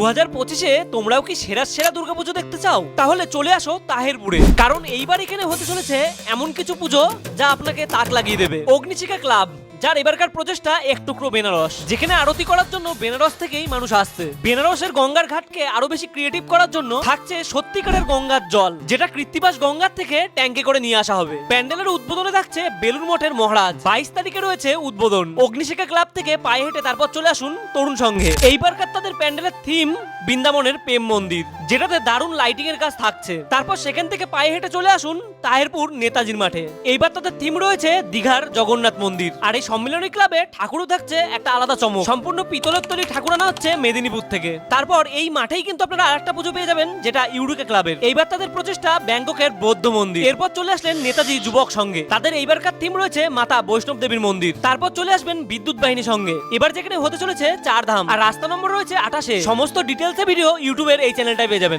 দু পঁচিশে তোমরাও কি সেরা সেরা দুর্গাপুজো দেখতে চাও? তাহলে চলে আসো তাহেরপুরে। কারণ এইবার এখানে হতে চলেছে এমন কিছু পুজো যা আপনাকে তাক লাগিয়ে দেবে। অগ্নিশিখা ক্লাব। যার এবারকার প্রচেষ্টা এক টুকরো বেনারস। যেখানে আরতি করার জন্য বেনারস থেকেই মানুষ আসছে। বেনারসের গঙ্গার ঘাটকে আরও বেশি ক্রিয়েটিভ করার জন্য থাকছে সত্যিকারের গঙ্গার জল, যেটা কৃত্তিবাস গঙ্গার থেকে ট্যাঙ্কে করে নিয়ে আসা হবে। প্যান্ডেলের উদ্বোধনে থাকছে বেলুর মঠের মহারাজ। বাইশ তারিখে রয়েছে উদ্বোধন। অগ্নিশিখা ক্লাব থেকে পায়ে হেঁটে তারপর চলে আসুন তরুণ সংঘে এইবারকার তাদের প্যান্ডেলের থিম বৃন্দাবনের প্রেম মন্দির, যেটাতে দারুণ লাইটিং এর কাজ থাকছে। তারপর সেখান থেকে পায়ে হেঁটে চলে আসুন তাহেরপুর নেতাজির মাঠে। এইবার তাদের থিম রয়েছে দীঘার জগন্নাথ মন্দির। আর এই সম্মিলনী ক্লাবে ঠাকুরও থাকছে একটা আলাদা চমক। সম্পূর্ণ পিতলের তৈরি ঠাকুর আনা হচ্ছে মেদিনীপুর থেকে। তারপর এই মাঠেই কিন্তু আপনারা আরেকটা পুজো পেয়ে যাবেন, যেটা ইউরুকে ক্লাবের। এইবার তাদের প্রচেষ্টা ব্যাংককের বৌদ্ধ মন্দির। এরপর চলে আসলেন নেতাজি যুবক সঙ্গে। তাদের এইবারকার থিম রয়েছে মাতা বৈষ্ণব দেবীর মন্দির। তারপর চলে আসবেন বিদ্যুৎ বাহিনী সঙ্গে। এবার যেখানে হতে চলেছে চার ধাম। আর রাস্তা নম্বর রয়েছে আঠাশে। সমস্ত ডিটেলসে ভিডিও ইউটিউবের এই চ্যানেলটায় পেয়ে যাবেন।